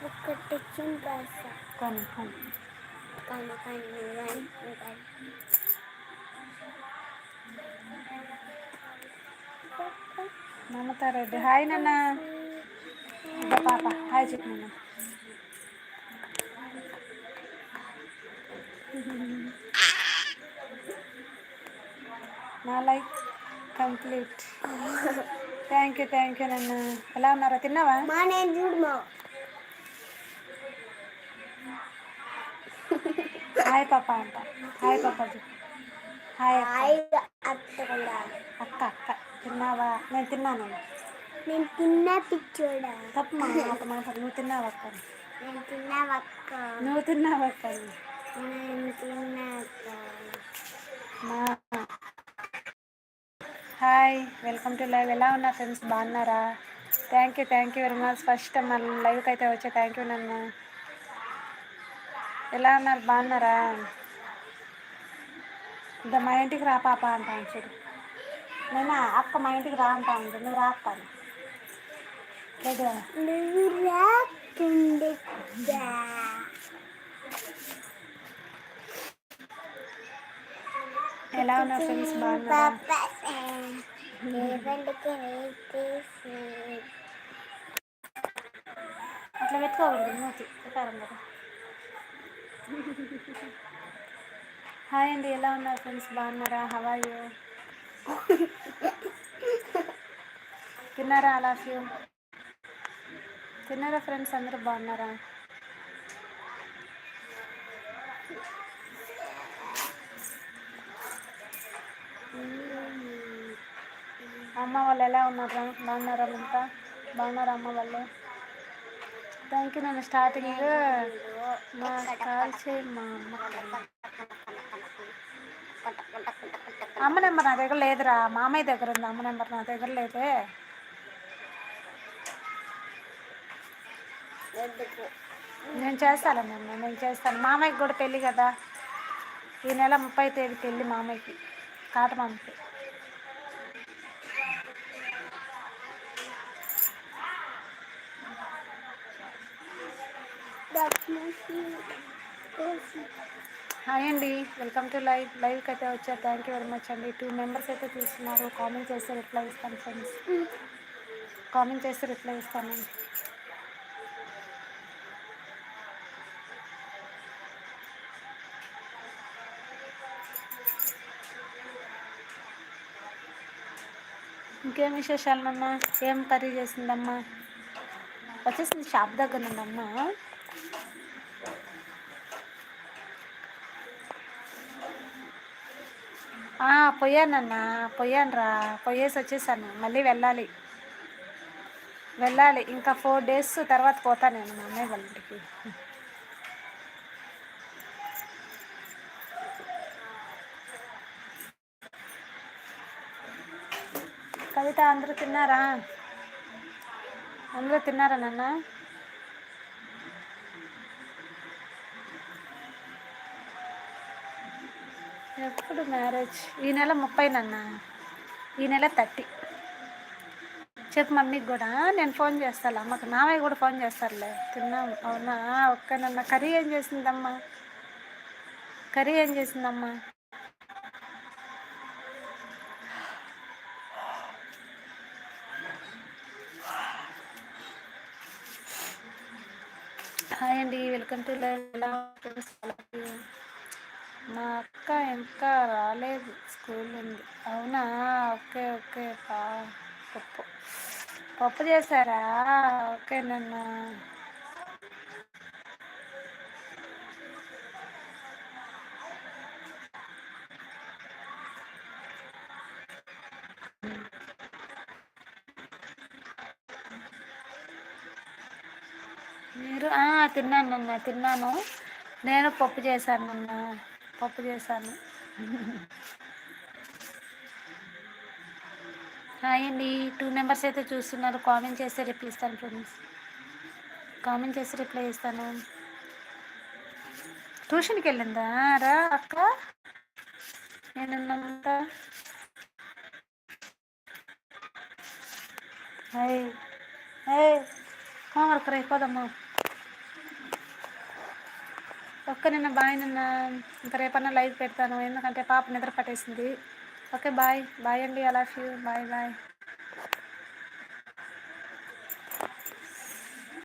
Tiffin చేస్తా కానీ కానీ కానీ కానీ నువ్వు కానీ మమతా రెడ్డి హాయ్ నాన్న. పాప. హాయ్ చెప్పు నాన్న. నా life complete. Thank you thank you నాన్న. ఎలా ఉన్నారా? తిన్నావా? మా నేను చూడు మా హాయ్ పాప అంట. హాయ్ పాప హాయ్ అక్క. అక్క అక్క తిన్నావా? నేను తిన్నాను. నేను తిన్నా పిచ్చోడా? తప్పు మా మాట మాట. నువ్వు తిన్నావా అక్క? నేను అక్క? నువ్వు తిన్నావా అక్క? నేను తిన్నా అక్క. మా హాయ్. Welcome to live. ఎలా ఉన్నారు ఫ్రెండ్స్? బాగున్నారా? Thank you thank you very much. First మన లైవ్కి అయితే వచ్చా. థ్యాంక్ యూ నన్ను. ఎలా ఉన్నారు? బాగున్నారా? ఇంకా మా ఇంటికి రా పాప అంటాను చూడు. నేను? అక్క మా ఇంటికి రా అంటా ఉంది. నువ్వు రా అక్క లేదు నువ్వు రాకుండే ఎలా ఉన్నారు ఫ్రెండ్స్? బాగున్నారా? అట్లా పెట్టుకోకూడదు మూతి. ప్రకారం కదా? హాయ్ అండి ఎలా ఉన్నారు ఫ్రెండ్స్ బాగున్నారా? హవాయు తిన్నారా అలాఫ్ యూ తిన్నారా ఫ్రెండ్స్ అందరూ బాగున్నారా? అమ్మ వాళ్ళు ఎలా ఉన్నారు? బాగున్నారా అంతా బాగున్నారా అమ్మ వాళ్ళు? థ్యాంక్ యూ నన్ను స్టార్టింగ్ మా కాల్ చేయి మా అమ్మ. అమ్మ నెంబర్ నా దగ్గర లేదురా. మామయ్య దగ్గర ఉంది అమ్మ నెంబర్ నా దగ్గర లేదే. నేను చేస్తానమ్మా నేను చేస్తాను. మామయ్యకి కూడా పెళ్ళి కదా. ఈ నెల ముప్పై తేదీ పెళ్ళి మామయ్యకి. కాటమామకి. హాయ్ అండి వెల్కమ్ టు లైవ్. లైవ్కి అయితే వచ్చారు థ్యాంక్ యూ వెరీ మచ్ అండి. టూ మెంబర్స్ అయితే చూస్తున్నారు కామెంట్ చేస్తే రిప్లై ఇస్తాను ఫ్రెండ్స్. కామెంట్ చేస్తే రిప్లై ఇస్తాను ఇంకేం విశేషాలమ్మా ఏం కర్రీ చేసిందమ్మా? వచ్చేసింది షాప్ దగ్గర ఉందమ్మా పోయానన్నా పోయానురా పోయేసి వచ్చేసాను. మళ్ళీ వెళ్ళాలి. వెళ్ళాలి. ఇంకా ఫోర్ డేస్ తర్వాత పోతాను నేను మా అమ్మాయి వాళ్ళ ఇంటికి. కవిత అందరూ తిన్నారా? అందరూ తిన్నారా నాన్న? ఎప్పుడు మ్యారేజ్? ఈ నెల ముప్పై నాన్న. ఈ నెల థర్టీ. చెప్పు మమ్మీకి కూడా. నేను ఫోన్ చేస్తాను అమ్మకి మామయ్య కూడా ఫోన్ చేస్తారులే. తిన్నాం. అవునా? ఒక్క నన్న. కర్రీ ఏం చేసిందమ్మా? కర్రీ ఏం చేసిందమ్మా? హాయ్ అండి. వెల్కమ్ టు లైవ్ ఎలా ఉన్నారు? మా అక్క ఇంకా రాలేదు స్కూల్ ఉంది. అవునా? ఓకే ఓకే పా పప్పు. పప్పు చేశారా? ఓకే నాన్న. మీరు ఆ, తిన్నాను నాన్న తిన్నాను. నేను పప్పు చేశాను నాన్న. పప్పు చేశాను. హాయ్ అండి టూ మెంబర్స్ అయితే చూస్తున్నారు. కామెంట్ చేస్తే రిప్లై ఇస్తాను ఫ్రెండ్స్ కామెంట్ చేసి రిప్లై ఇస్తాను. ట్యూషన్కి వెళ్ళిందా? రా అక్క. నేనున్నంత. హాయ్ హాయ్ హోంవర్క్ రైపోదమ్మా ఓకే నిన్న బాయ్ నిన్న ఇంకా రేపన్నా లైవ్ పెడతాను ఎందుకంటే పాప నిద్ర పట్టేసింది. ఓకే బాయ్ బాయ్ అండి I love you bye bye.